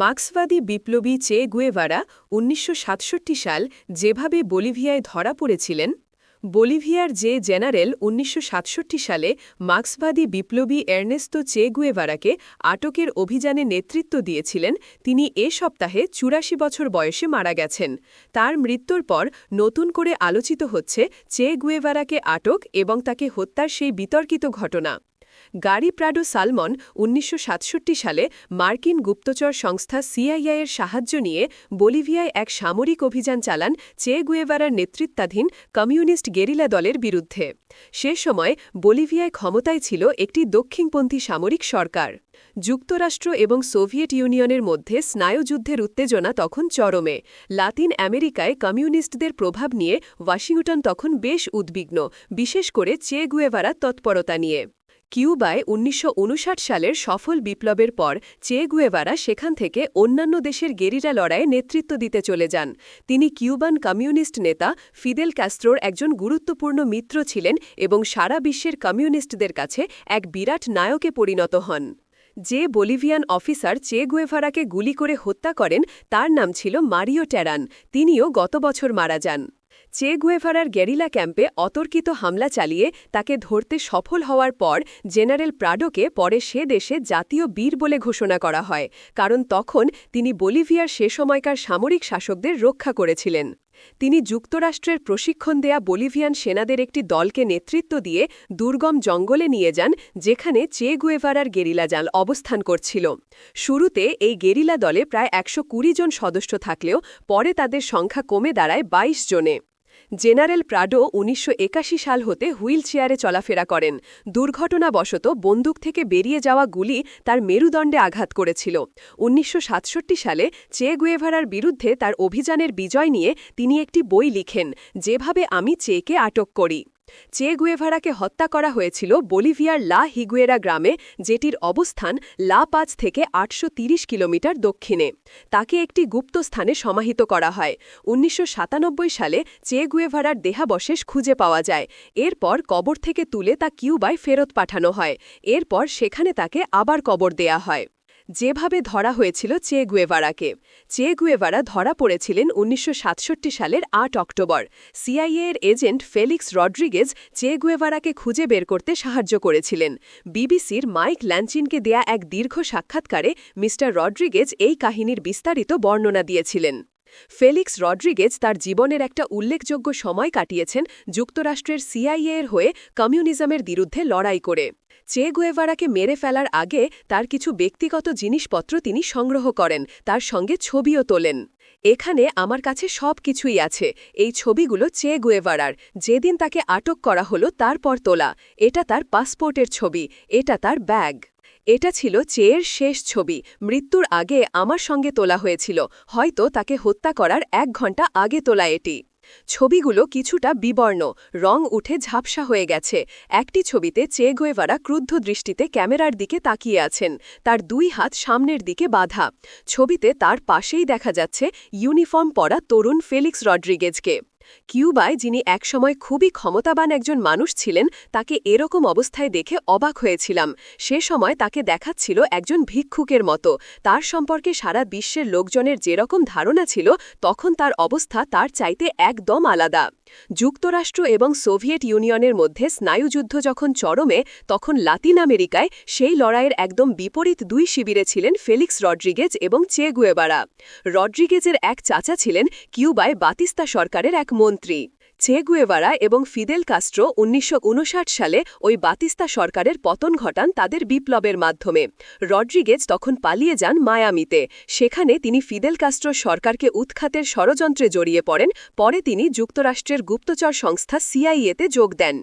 মার্ক্সবাদী বিপ্লবী চে গুয়েভারা উনিশশো সাতষট্টি সাল যেভাবে বলিভিয়ায় ধরা পড়েছিলেন, বলিভিয়ার যে জেনারেল উনিশশো সাতষট্টি সালে মার্ক্সবাদী বিপ্লবী এর্নেস্তো চে গুয়েভারাকে আটকের অভিযানে নেতৃত্ব দিয়েছিলেন, তিনি এ সপ্তাহে চুরাশি বছর বয়সে মারা গেছেন। তার মৃত্যুর পর নতুন করে আলোচিত হচ্ছে চে গুয়েভারাকে আটক এবং তাকে হত্যার সেই বিতর্কিত ঘটনা। গাড়ি প্রাডো সালমন উনিশশো সাতষট্টি সালে মার্কিন গুপ্তচর সংস্থা সিআইআইয়ের সাহায্য নিয়ে বলিভিয়ায় এক সামরিক অভিযান চালান চে গুয়েভারার নেতৃত্বাধীন কমিউনিস্ট গেরিলা দলের বিরুদ্ধে। সে সময় বলিভিয়ায় ক্ষমতায় ছিল একটি দক্ষিণপন্থী সামরিক সরকার। যুক্তরাষ্ট্র এবং সোভিয়েত ইউনিয়নের মধ্যে স্নায়ুযুদ্ধের উত্তেজনা তখন চরমে। লাতিন আমেরিকায় কমিউনিস্টদের প্রভাব নিয়ে ওয়াশিংটন তখন বেশ উদ্বিগ্ন, বিশেষ করে চে গুয়েভারা তৎপরতা নিয়ে। কিউবায় উনিশশো উনষাট সালের সফল বিপ্লবের পর চে গুয়েভারা সেখান থেকে অন্যান্য দেশের গেরিরা লড়াইয়ে নেতৃত্ব দিতে চলে যান। তিনি কিউবান কমিউনিস্ট নেতা ফিদেল ক্যাস্ট্রোর একজন গুরুত্বপূর্ণ মিত্র ছিলেন এবং সারা বিশ্বের কমিউনিস্টদের কাছে এক বিরাট নায়কে পরিণত হন। যে বলিভিয়ান অফিসার চে গুয়েভারাকে গুলি করে হত্যা করেন, তার নাম ছিল মারিও ট্যারান তিনিও গত বছর মারা যান। চে গুয়েভারার গেরিলা ক্যাম্পে অতর্কিত হামলা চালিয়ে তাকে ধরতে সফল হওয়ার পর জেনারেল প্রাডোকে পরে সে দেশে জাতীয় বীর বলে ঘোষণা করা হয়, কারণ তখন তিনি বলিভিয়ার সে সময়কার সামরিক শাসকদের রক্ষা করেছিলেন। তিনি যুক্তরাষ্ট্রের প্রশিক্ষণ দেয়া বলিভিয়ান সেনাদের একটি দলকে নেতৃত্ব দিয়ে দুর্গম জঙ্গলে নিয়ে যান, যেখানে চে গুয়েভারার গেরিলা জাল অবস্থান করছিল। শুরুতে এই গেরিলা দলে প্রায় একশো কুড়ি জন সদস্য থাকলেও পরে তাদের সংখ্যা কমে দাঁড়ায় ২২ জনে। জেনারেল প্রাডো উনিশশো একাশি সাল হতে হুইল চেয়ারে চলাফেরা করেন। দুর্ঘটনাবশত বন্দুক থেকে বেরিয়ে যাওয়া গুলি তার মেরুদণ্ডে আঘাত করেছিল। উনিশশো সাতষট্টি সালে চে গুয়েভারার বিরুদ্ধে তার অভিযানের বিজয় নিয়ে তিনি একটি বই লিখেন, যেভাবে আমি চেকে আটক করি। চে গুয়েভারাকে হত্যা করা হয়েছিল বলিভিয়ার লা হিগুয়েরা গ্রামে, যেটির অবস্থান লা পাঁচ থেকে আটশো কিলোমিটার দক্ষিণে। তাকে একটি গুপ্ত স্থানে সমাহিত করা হয়। উনিশশো সাতানব্বই সালে চে গুয়েভারার দেহাবশেষ খুঁজে পাওয়া যায়। এরপর কবর থেকে তুলে তা কিউবায় ফেরত পাঠানো হয়। এরপর সেখানে তাকে আবার কবর দেয়া হয়। যেভাবে ধরা হয়েছিল চে গুয়েভারাকে। চে গুয়েভারা ধরা পড়েছিলেন উনিশশো সাতষট্টি সালের আট অক্টোবর। সিআইএ এর এজেন্ট ফেলিক্স রড্রিগেজ চে গুয়েভারাকে খুঁজে বের করতে সাহায্য করেছিলেন। বিবিসির মাইক ল্যাঞ্চিনকে দেয়া এক দীর্ঘ সাক্ষাৎকারে মিস্টার রড্রিগেজ এই কাহিনীর বিস্তারিত বর্ণনা দিয়েছিলেন। ফেলিক্স রড্রিগেজ তার জীবনের একটা উল্লেখযোগ্য সময় কাটিয়েছেন যুক্তরাষ্ট্রের সিআইএর হয়ে কমিউনিজমের বিরুদ্ধে লড়াই করে। চে গুয়েভারাকে মেরে ফেলার আগে তার কিছু ব্যক্তিগত জিনিসপত্র তিনি সংগ্রহ করেন, তার সঙ্গে ছবিও তোলেন। এখানে আমার কাছে সব কিছুই আছে, এই ছবিগুলো চে গুয়েভারার, যেদিন তাকে আটক করা হলো তারপর তোলা, এটা তার পাসপোর্টের ছবি, এটা তার ব্যাগ। এটা ছিল চেয়ের শেষ ছবি। মৃত্যুর আগে আমার সঙ্গে তোলা হয়েছিল। হয়তো তাকে হত্যা করার এক ঘণ্টা আগে তোলা এটি। ছবিগুলো কিছুটা বিবর্ণ, রং উঠে ঝাপসা হয়ে গেছে। একটি ছবিতে চে গোয়েভারা ক্রুদ্ধ দৃষ্টিতে ক্যামেরার দিকে তাকিয়ে আছেন। তার দুই হাত সামনের দিকে বাধা। ছবিতে তার পাশেই দেখা যাচ্ছে ইউনিফর্ম পরা তরুণ ফেলিক্স রড্রিগেজকে। কিউবায় যিনি একসময় খুবই ক্ষমতাবান একজন মানুষ ছিলেন, তাকে এরকম অবস্থায় দেখে অবাক হয়েছিলাম। সে সময় তাকে দেখাচ্ছিল একজন ভিক্ষুকের মতো। তার সম্পর্কে সারা বিশ্বের লোকজনের যেরকম ধারণা ছিল, তখন তার অবস্থা তার চাইতে একদম আলাদা। যুক্তরাষ্ট্র এবং সোভিয়েত ইউনিয়নের মধ্যে স্নায়ুযুদ্ধ যখন চরমে, তখন লাতিন আমেরিকায় সেই লড়াইয়ের একদম বিপরীত দুই শিবিরে ছিলেন ফেলিক্স রড্রিগেজ এবং চে গুয়েবারা রড্রিগেজের এক চাচা ছিলেন কিউবায় বাতিস্তা সরকারের এক মন্ত্রী। চেগুয়েভারা এবং ফিদেল কাস্ট্রো উনিশশো উনষাট সালে ওই বাতিস্তা সরকারের পতন ঘটান তাদের বিপ্লবের মাধ্যমে। রড্রিগেজ তখন পালিয়ে যান মায়ামিতে। সেখানে তিনি ফিদেল কাস্ট্রো সরকারকে উৎখাতের ষড়যন্ত্রে জড়িয়ে পড়েন। পরে তিনি যুক্তরাষ্ট্রের গুপ্তচর সংস্থা সিআইএতে যোগ দেন।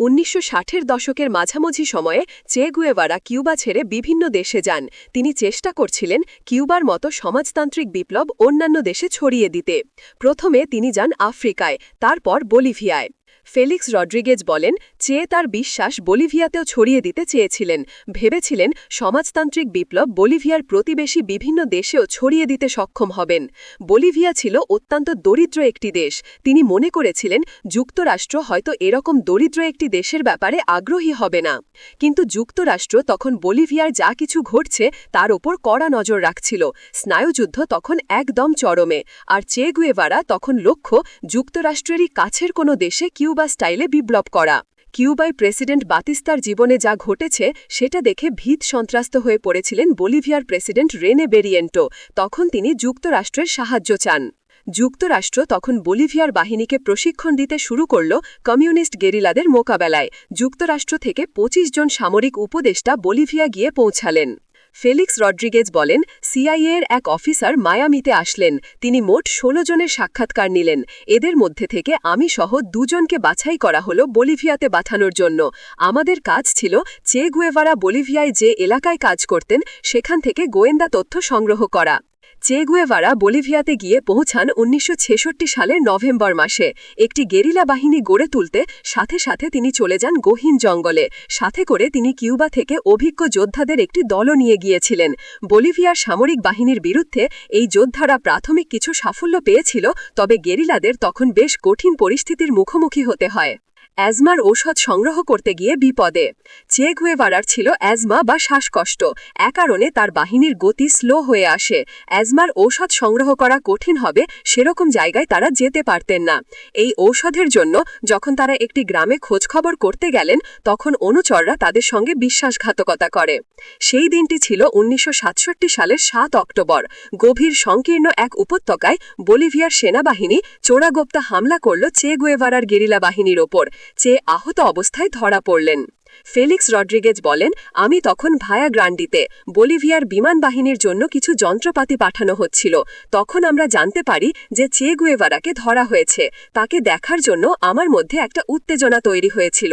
উনিশশো ষাটের দশকের মাঝামাঝি সময়ে চেগুয়েভারা কিউবা ছেড়ে বিভিন্ন দেশে যান। তিনি চেষ্টা করছিলেন কিউবার মতো সমাজতান্ত্রিক বিপ্লব অন্যান্য দেশে ছড়িয়ে দিতে। প্রথমে তিনি যান আফ্রিকায়, তারপর বলিভিয়ায়। ফেলিক্স রড্রিগেজ বলেন চেয়ে তার বিশ্বাস বলিভিয়াতেও ছড়িয়ে দিতে চেয়েছিলেন। ভেবেছিলেন সমাজতান্ত্রিক বিপ্লব বলিভিয়ার প্রতিবেশী বিভিন্ন দেশেও ছড়িয়ে দিতে সক্ষম হবেন। বলিভিয়া ছিল অত্যন্ত দরিদ্র একটি দেশ। তিনি মনে করেছিলেন, যুক্তরাষ্ট্র হয়তো এরকম দরিদ্র একটি দেশের ব্যাপারে আগ্রহী হবে না। কিন্তু যুক্তরাষ্ট্র তখন বলিভিয়ার যা কিছু ঘটছে তার ওপর কড়া নজর রাখছিল। স্নায়ুযুদ্ধ তখন একদম চরমে। আর চেগুয়েভারা তখন লক্ষ্য, যুক্তরাষ্ট্রেরই কাছের কোনো দেশে কিউবা স্টাইলে বিপ্লব করা। কিউবায় প্রেসিডেন্ট বাতিস্তার জীবনে যা ঘটেছে, সেটা দেখে ভীত সন্ত্রাস্ত হয়ে পড়েছিলেন বলিভিয়ার প্রেসিডেন্ট রেনে বেরিয়েন্টো। তখন তিনি যুক্তরাষ্ট্রের সাহায্য চান। যুক্তরাষ্ট্র তখন বলিভিয়ার বাহিনীকে প্রশিক্ষণ দিতে শুরু করল কমিউনিস্ট গেরিলাদের মোকাবেলায়। যুক্তরাষ্ট্র থেকে ২৫ জন সামরিক উপদেষ্টা বলিভিয়া গিয়ে পৌঁছালেন। ফেলিক্স রড্রিগেজ বলেন সিআইএর এক অফিসার মায়ামিতে আসলেন। তিনি মোট ১৬ জনের সাক্ষাৎকার নিলেন। এদের মধ্যে থেকে আমি সহ দুজনকে বাছাই করা হলো বলিভিয়াতে পাঠানোর জন্য। আমাদের কাজ ছিল চে গুয়েভারা বলিভিয়ায় যে এলাকায় কাজ করতেন, সেখান থেকে গোয়েন্দা তথ্য সংগ্রহ করা। চেগুয়েভারা বলিভিয়াতে গিয়ে পৌঁছান উনিশশো ছেষট্টি সালের নভেম্বর মাসে। একটি গেরিলা বাহিনী গড়ে তুলতে সাথে সাথে তিনি চলে যান গহীন জঙ্গলে। সাথে করে তিনি কিউবা থেকে অভিজ্ঞ যোদ্ধাদের একটি দলও নিয়ে গিয়েছিলেন। বলিভিয়ার সামরিক বাহিনীর বিরুদ্ধে এই যোদ্ধারা প্রাথমিক কিছু সাফল্য পেয়েছিল, তবে গেরিলাদের তখন বেশ কঠিন পরিস্থিতির মুখোমুখি হতে হয়। অ্যাজমার ঔষধ সংগ্রহ করতে গিয়ে বিপদে। চেগুয়েভারার ছিল অ্যাজমা বা শ্বাসকষ্ট। এ কারণে তার বাহিনীর গতি স্লো হয়ে আসে। অ্যাজমার ঔষধ সংগ্রহ করা কঠিন হবে, সেরকম জায়গায় তারা যেতে পারতেন না। এই ঔষধের জন্য যখন তারা একটি গ্রামে খোঁজখবর করতে গেলেন, তখন অনুচররা তাদের সঙ্গে বিশ্বাসঘাতকতা করে। সেই দিনটি ছিল উনিশশো সাতষট্টি সালের সাত অক্টোবর। গভীর সংকীর্ণ এক উপত্যকায় বলিভিয়ার সেনাবাহিনী চোরাগোপ্তা হামলা করল চেগুয়েভারার গেরিলা বাহিনীর ওপর। চেয়ে আহত অবস্থায় ধরা পড়লেন। ফেলিক্স রড্রিগেজ বলেন, আমি তখন ভায়া গ্রান্ডিতে, বলিভিয়ার বিমান বাহিনীর জন্য কিছু যন্ত্রপাতি পাঠানো হচ্ছিল। তখন আমরা জানতে পারি যে চেগুয়েভারাকে ধরা হয়েছে। তাকে দেখার জন্য আমার মধ্যে একটা উত্তেজনা তৈরি হয়েছিল।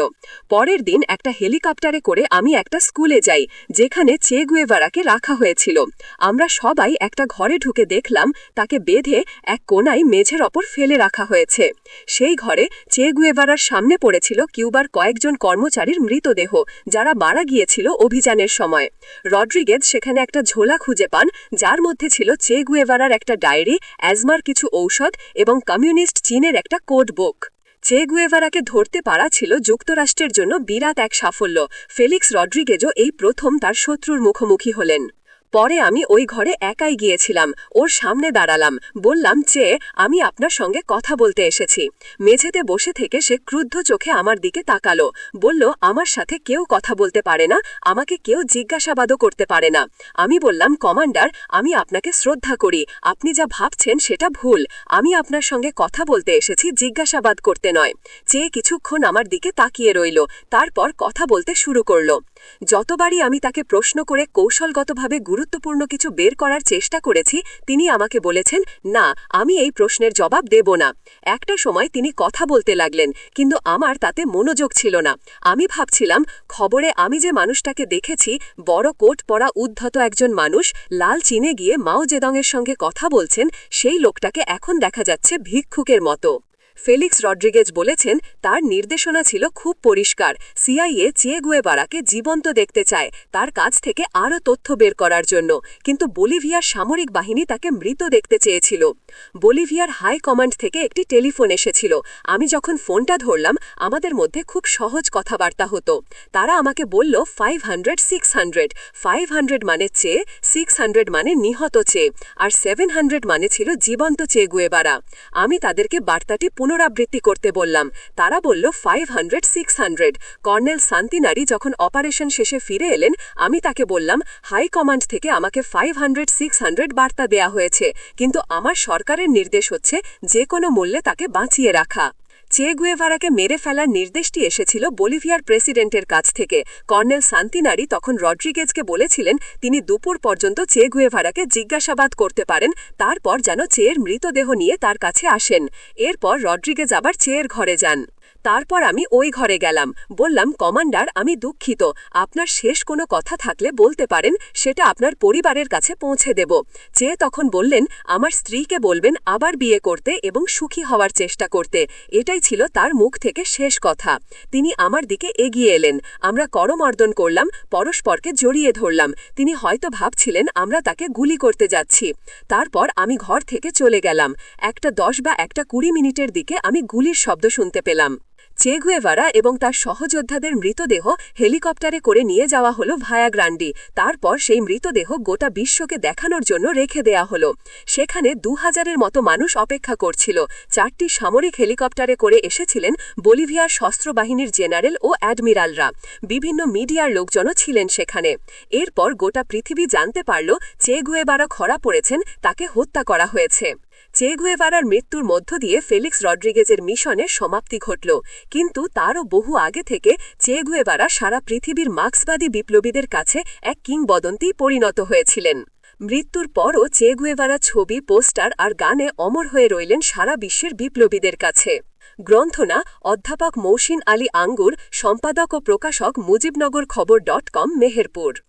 পরের দিন একটা হেলিকপ্টারে করে আমি একটা স্কুলে যাই, যেখানে চেগুয়েভারাকে রাখা হয়েছিল। আমরা সবাই একটা ঘরে ঢুকে দেখলাম, তাকে বেঁধে এক কোনায় মেঝের ওপর ফেলে রাখা হয়েছে। সেই ঘরে চেগুয়েভারার সামনে পড়েছিল কিউবার কয়েকজন কর্মচারীর মৃত মৃতদেহ যারা মারা গিয়েছিল অভিযানের সময়। রড্রিগেজ সেখানে একটা ঝোলা খুঁজে পান, যার মধ্যে ছিল চে গুয়েভারার একটা ডায়েরি, অ্যাজমার কিছু ঔষধ এবং কমিউনিস্ট চীনের একটা কোড বুক। চে গুয়েভারাকে ধরতে পারা ছিল যুক্তরাষ্ট্রের জন্য বিরাট এক সাফল্য। ফেলিক্স রড্রিগেজও এই প্রথম তার শত্রুর মুখোমুখি হলেন। পরে আমি ওই ঘরে একাই গিয়েছিলাম, ওর সামনে দাঁড়ালাম। বললাম যে আমি আপনার সঙ্গে কথা বলতে এসেছি। মেঝেতে বসে থেকে সে ক্রুদ্ধ চোখে আমার দিকে তাকালো। বলল, আমার সাথে কেউ কথা বলতে পারে না, আমাকে কেউ জিজ্ঞাসাবাদও করতে পারে না। আমি বললাম, কমান্ডার, আমি আপনাকে শ্রদ্ধা করি। আপনি যা ভাবছেন সেটা ভুল। আমি আপনার সঙ্গে কথা বলতে এসেছি, জিজ্ঞাসাবাদ করতে নয়। চেয়ে কিছুক্ষণ আমার দিকে তাকিয়ে রইল, তারপর কথা বলতে শুরু করল। যতবারই আমি তাকে প্রশ্ন করে কৌশলগতভাবে গুরুত্বপূর্ণ কিছু বের করার চেষ্টা করেছি, তিনি আমাকে বলেছেন, না, আমি এই প্রশ্নের জবাব দেব না। একটা সময় তিনি কথা বলতে লাগলেন, কিন্তু আমার তাতে মনোযোগ ছিল না। আমি ভাবছিলাম, খবরে আমি যে মানুষটাকে দেখেছি, বড় কোট পরা উদ্ধত একজন মানুষ, লাল চিনে গিয়ে মাও জেদংয়ের সঙ্গে কথা বলছেন, সেই লোকটাকে এখন দেখা যাচ্ছে ভিক্ষুকের মতো। ফেলিক্স রড্রিগেজ বলেছেন, তার নির্দেশনা ছিল খুব পরিষ্কার। সিআইএ চেয়ে গুয়েবারাকে জীবন্ত দেখতে চায়, তার কাছ থেকে আরও তথ্য বের করার জন্য। কিন্তু বলিভিয়ার সামরিক বাহিনী তাকে মৃত দেখতে চেয়েছিল। বলিভিয়ার হাই কমান্ড থেকে একটি টেলিফোন এসেছিল। আমি যখন ফোনটা ধরলাম, আমাদের মধ্যে খুব সহজ কথাবার্তা হতো। তারা আমাকে বলল, five hundred, six hundred. Five hundred মানে চেয়ে সিক্স হান্ড্রেড মানে নিহত চেয়ে আর সেভেন হান্ড্রেড মানে ছিল জীবন্ত চেয়ে গুয়েবারা। আমি তাদেরকে বার্তাটি পুনরাবৃত্তি করতে বললাম। তারা বলল five hundred six hundred colonel শান্তিনারি যখন অপারেশন শেষে ফিরে এলেন, আমি তাকে বললাম, হাই কমান্ড থেকে আমাকে ফাইভ হান্ড্রেড সিক্স হান্ড্রেড বার্তা দেয়া হয়েছে। কিন্তু আমার সরকারের নির্দেশ হচ্ছে, যে কোনো মূল্যে তাকে বাঁচিয়ে রাখা। চে গুয়েভারাকে মেরে ফেলার নির্দেশটি এসেছিল বলিভিয়ার প্রেসিডেন্টের কাছ থেকে। কর্নেল শান্তিনারি তখন রড্রিগেজকে বলেছিলেন, তিনি দুপুর পর্যন্ত চে গুয়েভারাকে জিজ্ঞাসাবাদ করতে পারেন, তারপর যেন চেয়ের মৃতদেহ নিয়ে তার কাছে আসেন। এরপর রড্রিগেজ আবার চেয়ের ঘরে যান। তারপর আমি ওই ঘরে গেলাম। বললাম, কমান্ডার, আমি দুঃখিত। আপনার শেষ কোনো কথা থাকলে বলতে পারেন, সেটা আপনার পরিবারের কাছে পৌঁছে দেব। চেয়ে তখন বললেন, আমার স্ত্রীকে বলবেন আবার বিয়ে করতে এবং সুখী হওয়ার চেষ্টা করতে। এটাই ছিল তার মুখ থেকে শেষ কথা। তিনি আমার দিকে এগিয়ে এলেন। আমরা করমর্দন করলাম, পরস্পরকে জড়িয়ে ধরলাম। তিনি হয়তো ভাবছিলেন, আমরা তাকে গুলি করতে যাচ্ছি। তারপর আমি ঘর থেকে চলে গেলাম। একটা দশ বা একটা কুড়ি মিনিটের দিকে আমি গুলির শব্দ শুনতে পেলাম। চেগুয়েভারা এবং তার সহযোদ্ধাদের মৃতদেহ হেলিকপ্টারে করে নিয়ে যাওয়া হলো ভায়া গ্রান্ডি। তারপর সেই মৃতদেহ গোটা বিশ্বকে দেখানোর জন্য রেখে দেয়া হলো। সেখানে দু হাজারের মতো মানুষ অপেক্ষা করছিল। চারটি সামরিক হেলিকপ্টারে করে এসেছিলেন বলিভিয়ার সশস্ত্র বাহিনীর জেনারেল ও অ্যাডমিরালরা। বিভিন্ন মিডিয়ার লোকজনও ছিলেন সেখানে। এরপর গোটা পৃথিবী জানতে পারল চেগুয়েবারা খরা পড়েছেন, তাকে হত্যা করা হয়েছে। চেগুয়েভারার মৃত্যুর মধ্য দিয়ে ফেলিক্স রড্রিগেজের মিশনের সমাপ্তি ঘটল। কিন্তু তারও বহু আগে থেকে চেগুয়েভারা সারা পৃথিবীর মার্ক্সবাদী বিপ্লবীদের কাছে এক কিংবদন্তি পরিণত হয়েছিলেন। মৃত্যুর পরও চেগুয়েভারা ছবি, পোস্টার আর গানে অমর হয়ে রইলেন সারা বিশ্বের বিপ্লবীদের কাছে। গ্রন্থনা, অধ্যাপক মৌসিন আলী আঙ্গুর, সম্পাদক ও প্রকাশক মুজিবনগর খবর ডট কম, মেহেরপুর।